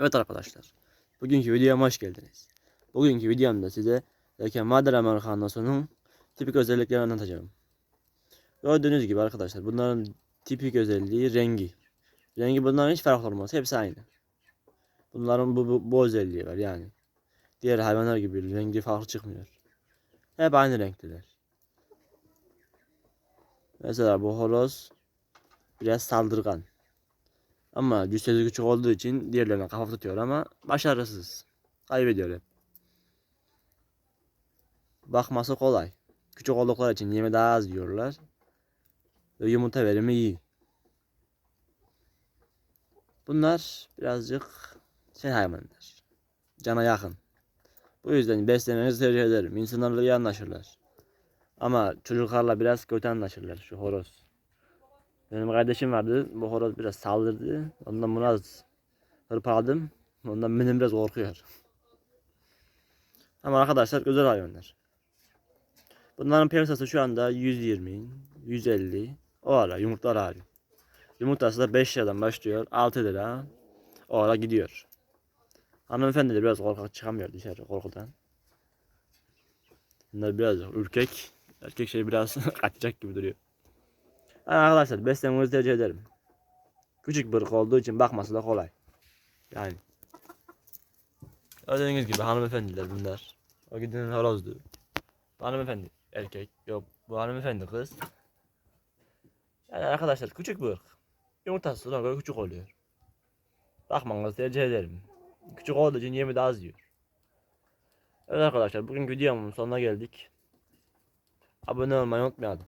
Evet arkadaşlar. Bugünkü videoma hoş geldiniz. Bugünkü videomda size Leke Madara Americano'sunun tipik özelliklerini anlatacağım. Gördüğünüz gibi arkadaşlar bunların tipik özelliği rengi. Rengi bunların hiç farklı olmaz. Hepsi aynı. Bunların bu, bu, bu özelliği var yani. Diğer hayvanlar gibi rengi farklı çıkmıyor. Hep aynı renkliler. Mesela bu horoz biraz saldırgan. Ama cüssesi küçük olduğu için diğerlerine kafa tutuyor ama başarısız. Kaybediyor hep. Bakması kolay. Küçük oldukları için yeme daha az yiyorlar. Ve yumurta verimi iyi. Bunlar birazcık şey hayvanlar. Cana yakın. Bu yüzden beslemenizi tercih ederim. İnsanlarla iyi anlaşırlar. Ama çocuklarla biraz kötü anlaşırlar şu horoz. Benim kardeşim vardı. Bu horoz biraz saldırdı. Ondan biraz hırpaladım. Ondan benim biraz korkuyor. Ama arkadaşlar güzel hayvanlar. Bunların piyasası şu anda 120, 150 o ara yumurtlar hali. Yumurtası da 5 liradan başlıyor. 6 lira. O ara gidiyor. Hanımefendi de biraz korkak çıkamıyor dışarı korkudan. Bunlar biraz ürkek. Erkek şey biraz kaçacak gibi duruyor. Yani arkadaşlar beslemenizi tercih ederim. Küçük bir olduğu için bakması da kolay. Yani. Gördüğünüz gibi hanımefendiler bunlar. O giden horozdu. Hanımefendi erkek. Yok bu hanımefendi kız. Yani arkadaşlar küçük bir ırk. Yumurtası ona göre küçük oluyor. Bakmanızı tercih ederim. Küçük olduğu için yemi de az yiyor. Evet arkadaşlar bugün videomun sonuna geldik. Abone olmayı unutmayalım.